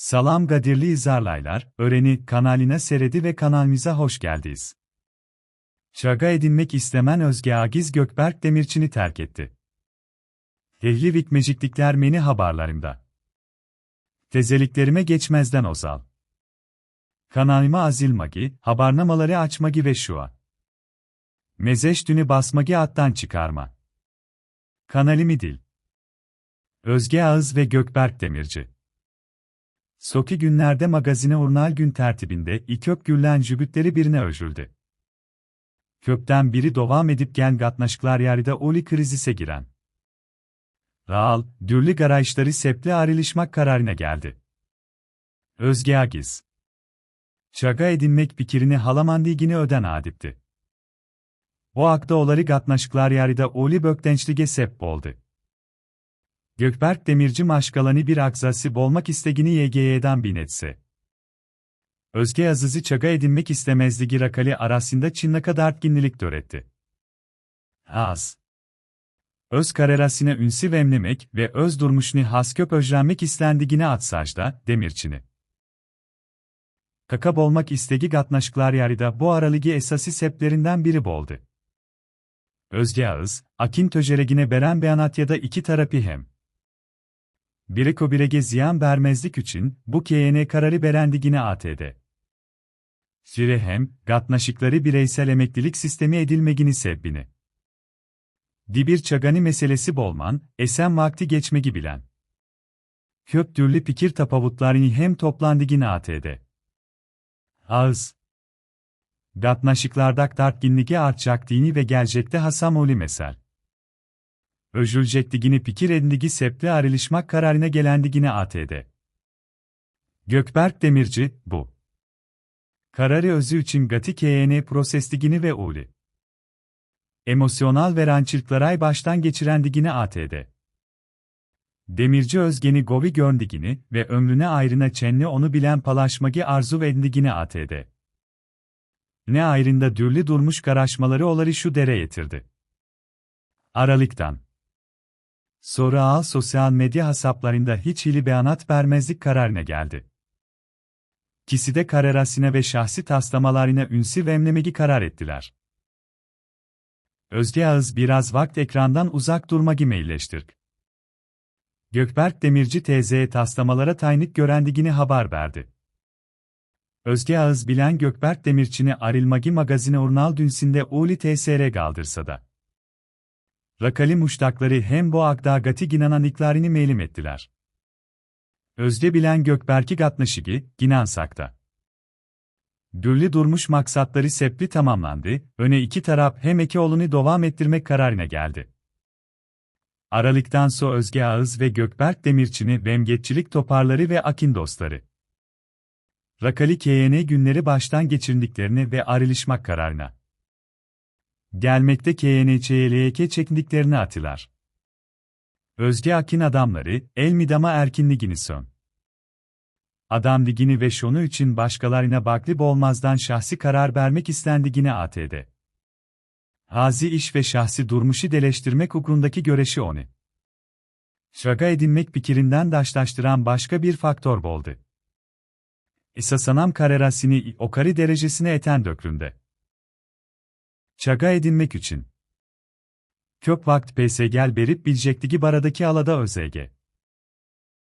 Salam gadirli izarlaylar, öğreni kanalına seredi ve kanalımıza hoş geldiniz. Şaga edinmek istemen Özge Agiz Gökberk Demirçin'i terk etti. Ehli vikmeciklikler meni haberlerimde. Tezeliklerime geçmezden ozal. Kanalıma azil magi, haberlamaları açmagi ve şua. Mezeş dünü basmagi attan çıkarma. Kanalimi dil. Özge Ağız ve Gökberk Demirci. Soki günlerde magazine urnal gün tertibinde İköp güllen jübütleri birine öjüldü. Köpten biri devam edip gen gatnaşıklar yarıda oli krizise giren. Raal, dürlü garajları sepli ayrılışmak kararına geldi. Özge Agiz. Çaga edinmek pikirini halamandigini öden adipti. O akta oları gatnaşıklar yarıda oli böktençlige sep oldu. Gökberk Demirci maşkalani bir akzası bolmak istegini YGY'den binetse. Özge Aziz'i çaga edinmek istemezdi girakali arasında Çin'le kadar ginlilik töretti. Az. Öz karerasine ünsi vemlemek ve öz durmuşni hasköp özlenmek istendigine atsajda, Demirçini. Kakab olmak istegi gatnaşklar yarıda bu araligi esası seplerinden biri boldu. Özge Ağız, Akin töjeregine beren beyanat ya da iki terapi hem. Bireko birege ziyan vermezlik için, bu KYN kararı berendigine ATD. Fire hem, gatnaşıkları bireysel emeklilik sistemi edilmegini sebbini. Dibir çagani meselesi bolman, esen vakti geçmegi bilen. Köp türlü pikir tapavutlarını hem toplandigine ATD. Ağız. Gatnaşıklardak dartginligi artacak dini ve gelecekte hasam oli mesel öjülecekdigini pikir edindigi sepli ayrılışmak kararına gelendigine ATD. Gökberk Demirci, bu. Kararı özü için gati KN prosestigini ve uli. Emosyonal verançılıklaray baştan geçirendigini ATD. Demirci özgeni govi görndigini ve ömrüne ayrına çenli onu bilen palaşmagi arzu vendigini ATD. Ne ayrında dürlü durmuş karaşmaları oları şu dere yetirdi. Aralıktan. Sonra ağ sosyal medya hesaplarında hiç hili beyanat vermezlik kararına geldi. Kisi de kararasına ve şahsi taslamalarına ünsi vemlemegi karar ettiler. Özge Ağız biraz vakt ekrandan uzak durmagi mailleştirk. Gökberk Demirci TZ'ye taslamalara taynık görendigini haber verdi. Özge Ağız bilen Gökberk Demirçini Arilmagi magazine urnal dünsinde Uli TSR kaldırsa da. Rakali muştakları hem bu akdagati ginanan iklarini melim ettiler. Özde bilen Gökberki Gatnaşigi, Ginansak'ta. Dürlü durmuş maksatları sepli tamamlandı, öne iki taraf hem eki olunu devam ettirmek kararına geldi. Aralıktan so Özge Ağız ve Gökberk Demirçini vemgetçilik toparları ve akin dostları. Rakali KYN günleri baştan geçirindiklerini ve ayrılışmak kararına. Gelmekte KNÇLYK çekindiklerini atılar. Özge Akin adamları, El Midama Erkinligini son. Adam ligini ve şonu için başkalarına baklip olmazdan şahsi karar vermek istendigine ATD. Hazi iş ve şahsi durmuşu deleştirmek hukukundaki göreşi onu. Şaga edinmek fikirinden daşlaştıran başka bir faktör boldu. Esasanam karerasini okari derecesine eten dökründe. Çaga edinmek için. Kök vakt PSG'l berip bilecektigi baradaki alada ÖZG.